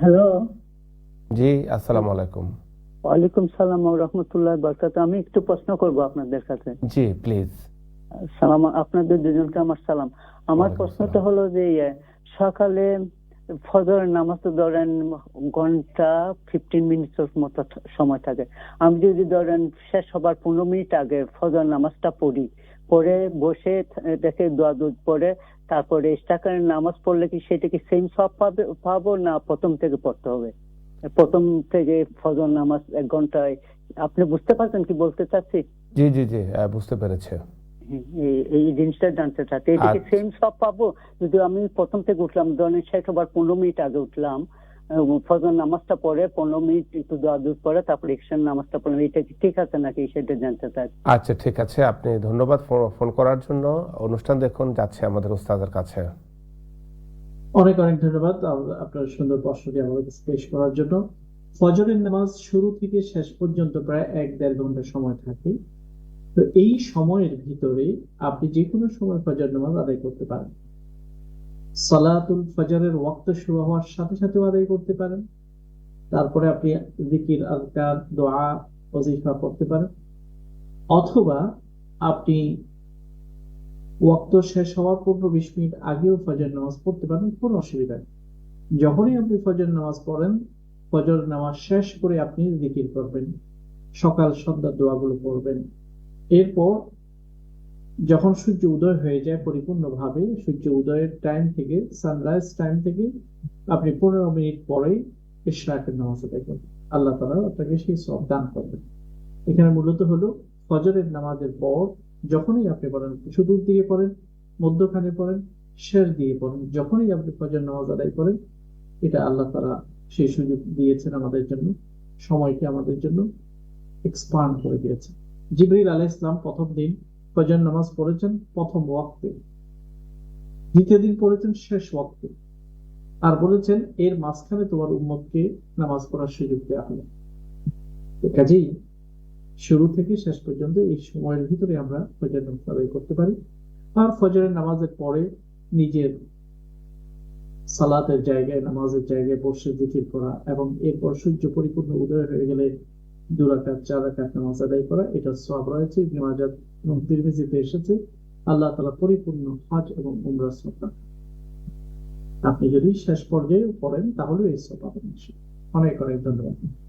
Hello. জি আসসালামু আলাইকুম। ওয়ালাইকুম সালাম ও রহমতুল্লাহ বরকাত আমি একটু প্রশ্ন করব আপনাদের কাছে। জি প্লিজ। সালাম আপনাদের দুজনকে আমার সালাম। আমার প্রশ্নটা হলো যে ইয়ে, সকালে ফজর ধরেন ঘণ্টা ফিফটিন মতো সময় থাকে। আমি যদি ধরেন শেষ হবার পনেরো মিনিট আগে নামাজটা পড়ি পরে বসে দেখে দোয়া দুধ পড়ে, তারপরে ইস্টাকারের নামাজ পড়লে কি সেটা কি সেম সব পাবে, পাবো না প্রথম থেকে পড়তে হবে? প্রথম থেকে ফজর নামাজ এক ঘন্টায়, আপনি বুঝতে পারছেন কি বলতে চাচ্ছি? জি জি জি বুঝতে পেরেছে। এই- এই জিনিসটা জানতে চাচ্ছি এটা কি আচ্ছা। সেম সব পাবো। যদি আমি প্রথম থেকে উঠলাম ধরেন শেষ হবার পনেরো মিনিট আগে উঠলাম ফজর নামাজটা পরে পনেরো মিনিট একটু দোয়া দুধ পরে তারপর ইকশান নামাজটা পড়লাম এটা কি ঠিক আছে নাকি সেটা জানতে চাই? আচ্ছা ঠিক আছে। আপনি ধন্যবাদ ফোন করার জন্য। অনুষ্ঠান দেখুন যাচ্ছে আমাদের উস্তাদের কাছে। অনেক অনেক ধন্যবাদ আপনার সুন্দর প্রশ্নটি আমাদের পেশ করার জন্য। ফজরের নামাজ শুরু থেকে শেষ পর্যন্ত প্রায় এক দেড় ঘণ্টা সময় থাকে। তো এই সময়ের ভিতরে আপনি যে কোনো সময় ফজর নামাজ আদায় করতে পারেন। সালাতুল ফজরের ওয়াক্ত শুরু হওয়ার সাথে সাথেও আদায় করতে পারেন। তারপরে আপনি জিকির আজকার, দোয়া ওজিফা করতে পারেন। অথবা আপনি ওয়াক্ত শেষ হওয়ার পনেরো বিশ মিনিট আগেও ফজর নামাজ পড়তে পারেন, কোনো অসুবিধা নেই। যখনই আপনি ফজর নামাজ পড়েন, ফজর নামাজ শেষ করে আপনি জিকির করবেন, সকাল সন্ধ্যা দোয়াগুলো পড়বেন এরপর যখন সূর্য উদয় হয়ে যায় পরিপূর্ণভাবে, সূর্য উদয়ের টাইম থেকে সানরাইজ টাইম থেকে, আপনি পনেরো মিনিট পরে ইশরাকের নামাজ আদায় করবেন। আল্লাহ তালা আপনাকে সেই সব দান করবেন। এখানে মূলত হলো ফজরের নামাজের পর যখনই আপনি পড়েন শুরুর দিকে পড়েন, মধ্যখানে পড়েন, শেষ দিয়ে পড়েন, যখনই আপনি ফজর নামাজ আদায় করেন, এটা আল্লাহ তারা সেই সুযোগ দিয়েছেন আমাদের জন্য, সময়কে আমাদের জন্য এক্সপান্ড করে দিয়েছেন। জিবরিল আলাহ ইসলাম প্রথম দিন ফজর নামাজ পড়েছেন প্রথম ওয়াক্তে। দ্বিতীয় দিন পড়েছেন শেষ ওয়াক্তে। আর বলেছেন, এর মাঝখানে তোমার উম্মতকে নামাজ পড়ার সুযোগ দেওয়া হলো। কাজেই শুরু থেকে শেষ পর্যন্ত এই সময়ের ভিতরে আমরা ফজর নামাজ আদায় করতে পারি। আর ফজরের নামাজের পরে নিজের সালাতের জায়গায়, নামাজের জায়গায় বসে জিকির করা এবং এরপর সূর্য পরিপূর্ণ উদয় হয়ে গেলে দু রাকাত, চার রাকাত নামাজ আদায় করা, এটা সব রয়েছে। ইবনে এবং তিরমিজিতে এসেছে। আল্লাহ তাআলা পরিপূর্ণ হজ এবং উমরা সব আপনি যদি শেষ পর্যায়ে পড়েন, তাহলে এই সব পাবেন অনেক অনেক ধন্যবাদ।